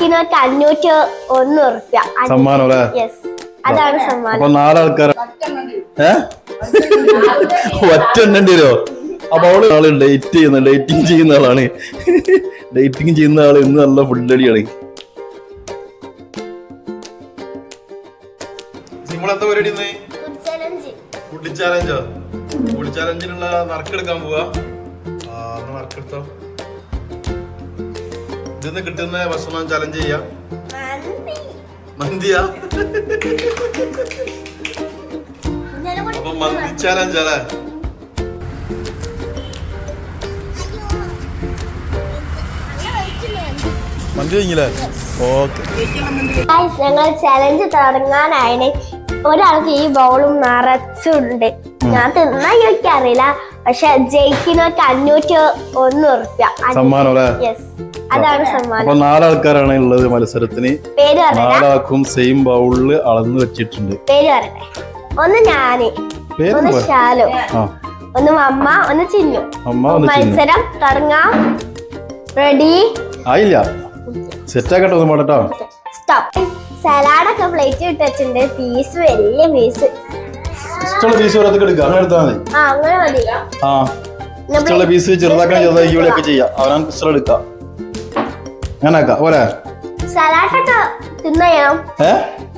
ജയിക്കുന്നവർക്ക് അഞ്ഞൂറ്റി ഒന്ന് ഉറുപ്യ സമ്മാനം അല്ലേ യെസ് അതാണ് സമ്മാനം. അപ്പൊ നാലാൾക്കാർ ഏ? ഒറ്റ എണ്ണേണ്ടി വരുമോ അപ്പൊ അവൾ ആൾ ഡേറ്റ് ചെയ്യുന്ന ഡേറ്റിംഗ് ചെയ്യുന്ന ആളാണ്. ഡേറ്റിംഗ് ചെയ്യുന്ന ആൾ ഇന്ന് നല്ല ഫുഡ് അടിയാണ് നമ്മളെന്താ പരിപാടി ഫുഡ് ചാലഞ്ചോ ഫുഡ് ചാലഞ്ചിനുള്ള നറുക്കെടുക്കാൻ പോവാ. നറുക്കെടുത്തോ. ഇതിന്ന് കിട്ടുന്ന ഭക്ഷണം ചാലഞ്ച് ചെയ്യാം? മന്തിയാ? അപ്പൊ മന്തി ചലഞ്ച് അല്ലേ മന്തി കഴിഞ്ഞില്ലേ? ഓക്കെ. Guys, ഞങ്ങൾ ചലഞ്ച് തുടങ്ങാനായിന്. ഒരാൾക്ക് ഈ ബൗളും നിറച്ചുണ്ട്. ഞാൻ തിന്നാ ചോദിക്കാറില്ല പക്ഷെ ജയിക്കുന്നവർക്ക് അഞ്ഞൂറ്റി ഒന്ന് ഉറുപ്യ സമ്മാനം അല്ലേ? യെസ് അതാണ് അപ്പൊ നാലാൾക്കാരാണ് ഉള്ളത് മത്സരത്തിന്. നാലാൾക്കും സെയിം ബൗളിൽ അളന്ന് വെച്ചിട്ടുണ്ട്. ഒന്ന് ഞാൻ ഒന്ന് പറ. ഒന്ന് അമ്മ ഒന്ന് ചിന്നു. മത്സരം തുടങ്ങാം. റെഡി ആയില്ല. സെറ്റ് ആക്കട്ടെ ഒന്ന് പാടട്ടോ. സ്റ്റോപ്പ് സലാഡൊക്കെ പ്ലേറ്റ് ഇട്ട് വെച്ചിട്ടുണ്ട്. പീസ് വലിയ പീസ് ഇഷ്ടമുള്ള പീസ് ഓരോരുത്തർക്ക് എടുക്കുക അങ്ങനെ എടുത്താൽ മതി. ആ അങ്ങനെ മതി. ആ. ഇഷ്ടമുള്ള പീസ് ചെറുതാക്കാൻ ചെറുതാക്കി ഇവിടെയൊക്കെ ചെയ്യാം. അവനാണ് ഇഷ്ടം എടുക്കാം. അങ്ങനെ ആക്കാം പോരെ. സലാഡൊക്കെ തിന്നയണം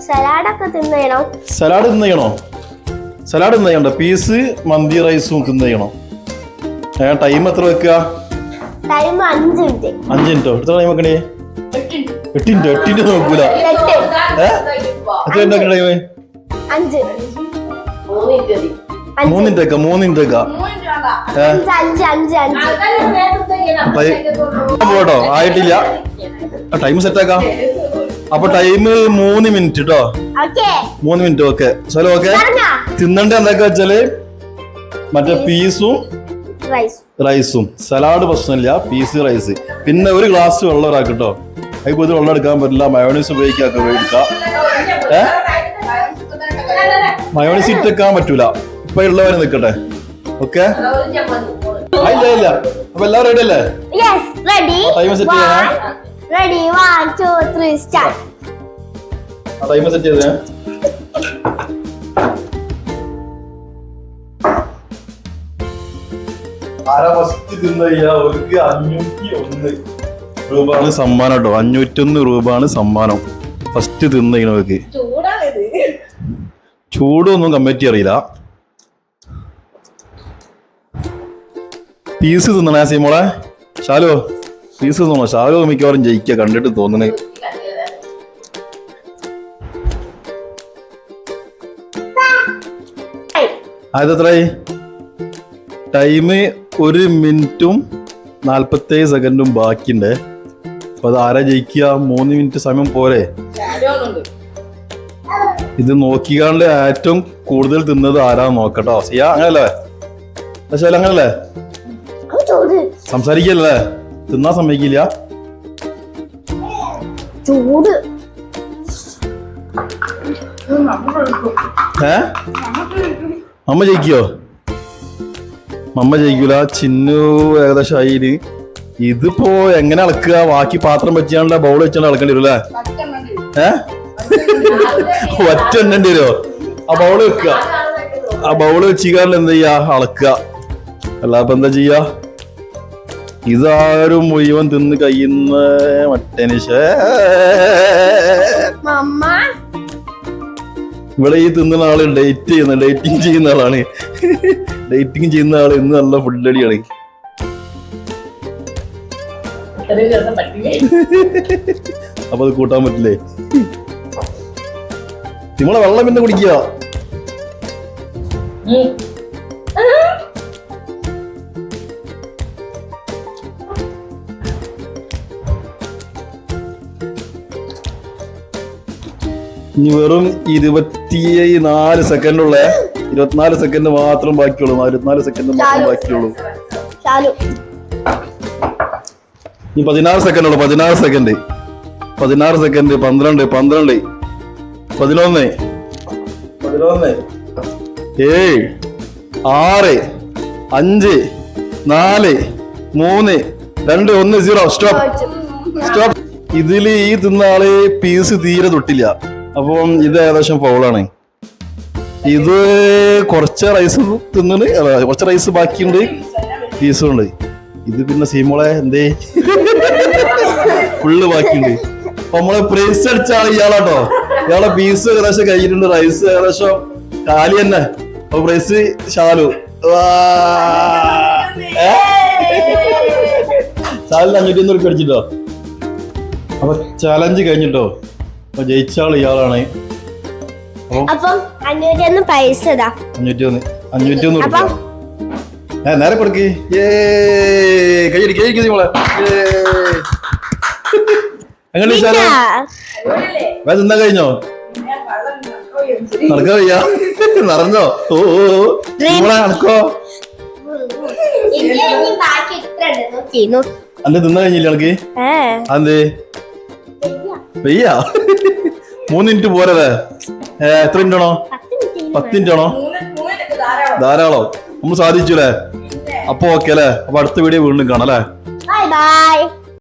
സലാഡൊക്കെ തിന്നയണം സലാഡ് തിന്നയണോ സലാഡ് തിന്ന് പീസ് മന്തി റൈസും തിന്നയണോ ചെയ്യണോ? ഏ ടൈം എത്ര വെക്കുക ടൈം അഞ്ച് മിനിറ്റ്. അഞ്ച് മിനിറ്റോ? എത്ര ടൈം വെക്കണേ? എട്ട് മിനിറ്റ് എട്ട്. മിനിറ്റ് നോക്കൂല എത്ര മിനിറ്റ് ടൈം? അഞ്ച്. മൂന്ന് മിനിറ്റ് വെക്കാം മൂന്ന് മിനിറ്റ് വെക്കാം. പോട്ടോ ആയിട്ടില്ല. ടൈം സെറ്റ് ആക്കാം. അപ്പൊ ടൈം മൂന്ന് മിനിറ്റ് കേട്ടോ മൂന്ന് മിനിറ്റ് ഓക്കെ ചലോ ഓക്കെ തിന്നണ്ട എന്തൊക്കെ വെച്ചാൽ? മറ്റേ പീസും റൈസും സലാഡ് പ്രശ്നമില്ല. പീസ് റൈസ് പിന്നെ ഒരു ഗ്ലാസ് വെള്ളം ഒരാൾക്ക് കേട്ടോ അതിപ്പോ പോയി വെള്ളം എടുക്കാൻ പറ്റില്ല. മയോണീസ് ഉപയോഗിക്കാൻ ഉപയോഗിക്കാം ഏ? മയോണീസ് ഇട്ടെക്കാൻ പറ്റൂല. ഇപ്പൊ ഉള്ളവരെ നിക്കട്ടെ. ഓക്കെ ഇല്ല ഇല്ല. അപ്പൊ എല്ലാം റെഡി അല്ലേ? ടൈം സെറ്റ് ചെയ്യണേ. Ready one two three start ആ ടൈം സെറ്റ് ചെയ്തേ. ആരാ ഫസ്റ്റ് തിന്ന അവർക്ക് അഞ്ഞൂറ്റി ഒന്ന് രൂപയാണ് സമ്മാനം കേട്ടോ. അഞ്ഞൂറ്റൊന്ന് രൂപയാണ് സമ്മാനം. ഫസ്റ്റ് തിന്നവർക്ക് ചൂടൊന്നും കമ്മിറ്റി അറിയില്ല പീസ് തിന്നണേ സീമോളെ. ഷാലോ പീസ് തോന്നുന്നു ഷാരോ മിക്കവാറും ജയിക്കുക കണ്ടിട്ട് തോന്നണേ അതെത്രയായി ടൈം ഒരു മിനിറ്റും നാൽപ്പത്തേഴ് സെക്കൻഡും ബാക്കിയുണ്ട്. അപ്പൊ അത് ആരാ ജയിക്കുക? മൂന്ന് മിനിറ്റ് സമയം പോരെ. ഇത് നോക്കിക്കാണ്ട് ഏറ്റവും കൂടുതൽ തിന്നത് ആരാ നോക്കട്ടോ. സിയാ അങ്ങനല്ലേ? പക്ഷേ അങ്ങനല്ലേ? സംസാരിക്കല്ലേ? തിന്നാൻ സമ്മതിക്കില്ല ചൂട്. ഏ? അമ്മ ജയിക്കോ? അമ്മ ജയിക്കൂല. ചിന്നു ഏകദേശം ആയി ഇതിപ്പോ എങ്ങനെ അളക്കുക? ബാക്കി പാത്രം വെച്ചാണ്ട ബൗൾ വെച്ചാണ്ട് അളക്കേണ്ടി വരും അല്ലേ ഏ? ഒറ്റ എണ്ണേണ്ടി വരുമോ ആ ബൗൾ വെക്കുക. ആ ബൗൾ വെച്ചിക്കാണ്ട് എന്താ ചെയ്യാ അളക്കുക. അല്ലാതെ എന്താ ചെയ്യാ ഇതാരും മുഴുവൻ തിന്ന് കഴിയുന്ന മട്ടനിഷേ ഇവിടെ ഈ തിന്നുന്ന ആൾ ഡേറ്റ് ചെയ്യുന്ന ഡേറ്റിംഗ് ചെയ്യുന്ന ആളാണ്. ഡേറ്റിംഗ് ചെയ്യുന്ന ആൾ ഇന്ന് നല്ല ഫുഡ് അടിയാണ്. അപ്പൊ അത് കൂട്ടാൻ പറ്റില്ലേ? നിങ്ങളെ വെള്ളം പിന്നെ കുടിക്കുക. ഇനി വെറും ഇരുപത്തി നാല് സെക്കൻഡുള്ള ഇരുപത്തിനാല് സെക്കൻഡ് മാത്രം ബാക്കിയുള്ളൂ. ഇരുപത്തിനാല് സെക്കൻഡ് മാത്രം ബാക്കിയുള്ളൂ. ഇനി പതിനാറ് സെക്കൻഡ് ഉള്ളു പതിനാറ് സെക്കൻഡ്. പതിനാറ് സെക്കൻഡ്. പന്ത്രണ്ട്. പന്ത്രണ്ട്. പതിനൊന്ന്. പതിനൊന്ന്. ഏഴ്. ആറ്. അഞ്ച്. നാല്. മൂന്ന്. രണ്ട്. ഒന്ന് സീറോ. സ്റ്റോപ്പ്. സ്റ്റോപ്പ്. ഇതിൽ ഈ തിന്നാൾ പീസ് തീരെ തൊട്ടില്ല. അപ്പം ഇത് ഏകദേശം ഫൗളാണ് ഇത് കുറച്ച് റൈസ് തിന്നുണ്ട് അല്ല, കുറച്ച് റൈസ് ബാക്കിയുണ്ട്. പീസും ഉണ്ട് ഇത് പിന്നെ സീമോളെ എന്തേ? ഫുള്ള് ബാക്കിയുണ്ട്. അപ്പൊ നമ്മളെ പ്രൈസ് അടിച്ച ആൾ ഇയാളാട്ടോ. ഇയാളെ പീസ് ഏകദേശം കഴിഞ്ഞിട്ടുണ്ട്. റൈസ് ഏകദേശം കാലി തന്നെ. അപ്പൊ പ്രൈസ്. ഏ? ഷാലിന് അഞ്ഞൂറ്റി ഒന്ന് റുപ്യ അടിച്ചിട്ടോ? അപ്പൊ ചലഞ്ച് കഴിഞ്ഞിട്ടോ? അപ്പൊ ജയിച്ച ആൾ ഇയാളാണ് അപ്പൊ അപ്പം അഞ്ഞൂറ്റി ഒന്ന് പൈസ ഇതാ അഞ്ഞൂറ്റി ഒന്ന് അഞ്ഞൂറ്റി ഒന്ന് ഏ നേരെ കൊടുക്ക്. കൈയടി മോളെ. തിന്നാ കഴിഞ്ഞോ? നടക്കാൻ വയ്യ. അന്ന് ഓ ഓ, ഓ. മോളെ നടക്കോ? ഇനി ഇനി ബാക്കി ഇത്ര നോക്കി നോക്കി. അന്റെ തിന്നാ കഴിഞ്ഞില്ല അതെന്തേ? വയ്യ മൂന്ന് മിനിറ്റ് പോരത്. എത്ര മിനിറ്റ് ആണോ? പത്ത് മിനിറ്റ് ആണോ ധാരാളം. നമ്മൾ സാധിച്ചു അല്ലേ അപ്പൊ ഓക്കെ അല്ലേ? അപ്പൊ അടുത്ത വീഡിയോ വീണ്ടും കാണാം അല്ലേ? Bye bye